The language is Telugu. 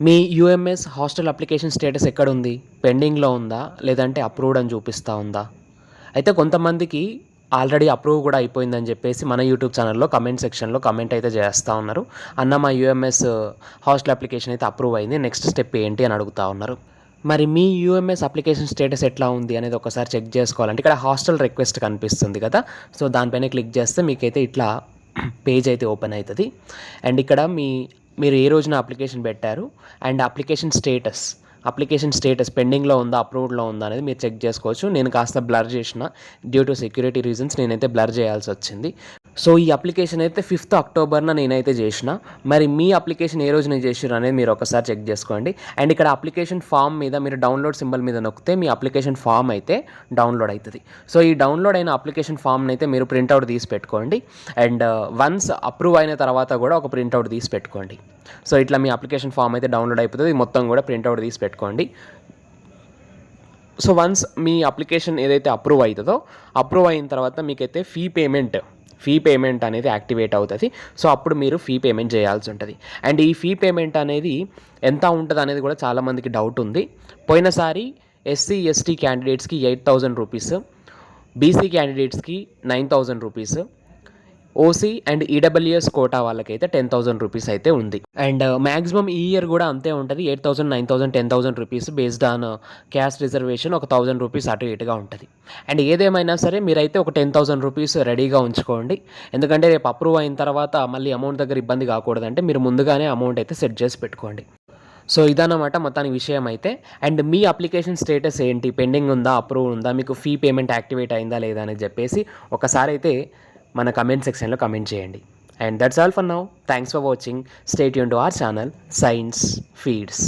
మీ యూఎంఎస్ హాస్టల్ అప్లికేషన్ స్టేటస్ ఎక్కడ ఉంది పెండింగ్లో ఉందా? లేదంటే అప్రూవ్డ్ అని చూపిస్తూ ఉందా? అయితే కొంతమందికి ఆల్రెడీ అప్రూవ్ కూడా అయిపోయిందని చెప్పేసి మన యూట్యూబ్ ఛానల్లో కమెంట్ సెక్షన్లో కమెంట్ అయితే చేస్తూ ఉన్నారు. అన్న మా యూఎంఎస్ హాస్టల్ అప్లికేషన్ అయితే అప్రూవ్ అయింది. నెక్స్ట్ స్టెప్ ఏంటి అని అడుగుతూ ఉన్నారు. మరి మీ యూఎంఎస్ అప్లికేషన్ స్టేటస్ ఎట్లా ఉంది అనేది ఒకసారి చెక్ చేసుకోవాలంటే ఇక్కడ హాస్టల్ రిక్వెస్ట్ కనిపిస్తుంది కదా? సో దానిపైన క్లిక్ చేస్తే మీకైతే ఇట్లా పేజ్ అయితే ఓపెన్ అవుతుంది. అండ్ ఇక్కడ మీ మీరు ఏ రోజున అప్లికేషన్ పెట్టారు and application status application status పెండింగ్లో ఉందా అప్రూవ్డ్లో ఉందా అనేది మీరు చెక్ చేసుకోవచ్చు. నేను కాస్త బ్లర్ చేసిన డ్యూ టు సెక్యూరిటీ రీజన్స్ నేనైతే బ్లర్ చేయాల్సి వచ్చింది. సో ఈ అప్లికేషన్ అయితే ఫిఫ్త్ అక్టోబర్న నేనైతే చేసిన. మరి మీ అప్లికేషన్ ఏ రోజున చేసిరు అనేది మీరు ఒకసారి చెక్ చేసుకోండి. అండ్ ఇక్కడ అప్లికేషన్ ఫామ్ మీద మీరు డౌన్లోడ్ సింబల్ మీద నొక్కితే మీ అప్లికేషన్ ఫామ్ అయితే డౌన్లోడ్ అవుతుంది సో ఈ డౌన్లోడ్ అయిన అప్లికేషన్ ఫామ్ని అయితే మీరు ప్రింట్అవుట్ తీసి పెట్టుకోండి. అండ్ వన్స్ అప్రూవ్ అయిన తర్వాత కూడా ఒక ప్రింట్అవుట్ తీసి పెట్టుకోండి. సో ఇట్లా మీ అప్లికేషన్ ఫామ్ అయితే డౌన్లోడ్ అయిపోతుంది. మొత్తం కూడా ప్రింట్అవుట్ తీసి పెట్టుకోండి. సో వన్స్ మీ అప్లికేషన్ ఏదైతే అప్రూవ్ అవుతుందో అప్రూవ్ అయిన తర్వాత మీకైతే ఫీ పేమెంట్ ఫీ పేమెంట్ అనేది యాక్టివేట్ అవుతుంది. సో అప్పుడు మీరు ఫీ పేమెంట్ చేయాల్సి ఉంటుంది. అండ్ ఈ ఫీ పేమెంట్ అనేది ఎంత ఉంటుంది అనేది కూడా చాలామందికి డౌట్ ఉంది. పోయినసారి ఎస్సీ ఎస్టీ క్యాండిడేట్స్కి ఎయిట్ థౌజండ్ రూపీస్ బీసీ క్యాండిడేట్స్కి nine thousand rupees OC and EWS quota వాళ్ళకైతే టెన్ థౌసండ్ రూపీస్ అయితే ఉంది. అండ్ uh, మ్యాక్సిమం ఈ ఇయర్ కూడా అంతే ఉంటుంది. Eight thousand nine thousand ten thousand rupees based on uh, caste reservation ఒక థౌసండ్ రూపీస్ అటు ఇటుగా ఉంటుంది. అండ్ ఏదేమైనా సరే మీరైతే ఒక టెన్ థౌసండ్ రూపీస్ రెడీగా ఉంచుకోండి. ఎందుకంటే రేపు అప్రూవ్ అయిన తర్వాత మళ్ళీ అమౌంట్ దగ్గర ఇబ్బంది కాకూడదంటే మీరు ముందుగానే అమౌంట్ అయితే సెట్ చేసి పెట్టుకోండి. సో ఇదన్నమాట మొత్తానికి విషయం అయితే. అండ్ మీ అప్లికేషన్ స్టేటస్ ఏంటి? పెండింగ్ ఉందా? అప్రూవ్ ఉందా? మీకు ఫీ పేమెంట్ యాక్టివేట్ అయిందా లేదా అని చెప్పేసి ఒకసారి అయితే మన కమెంట్ సెక్షన్లో కమెంట్ చేయండి. And that's all for now thanks for watching stay Yoon to our channel science feeds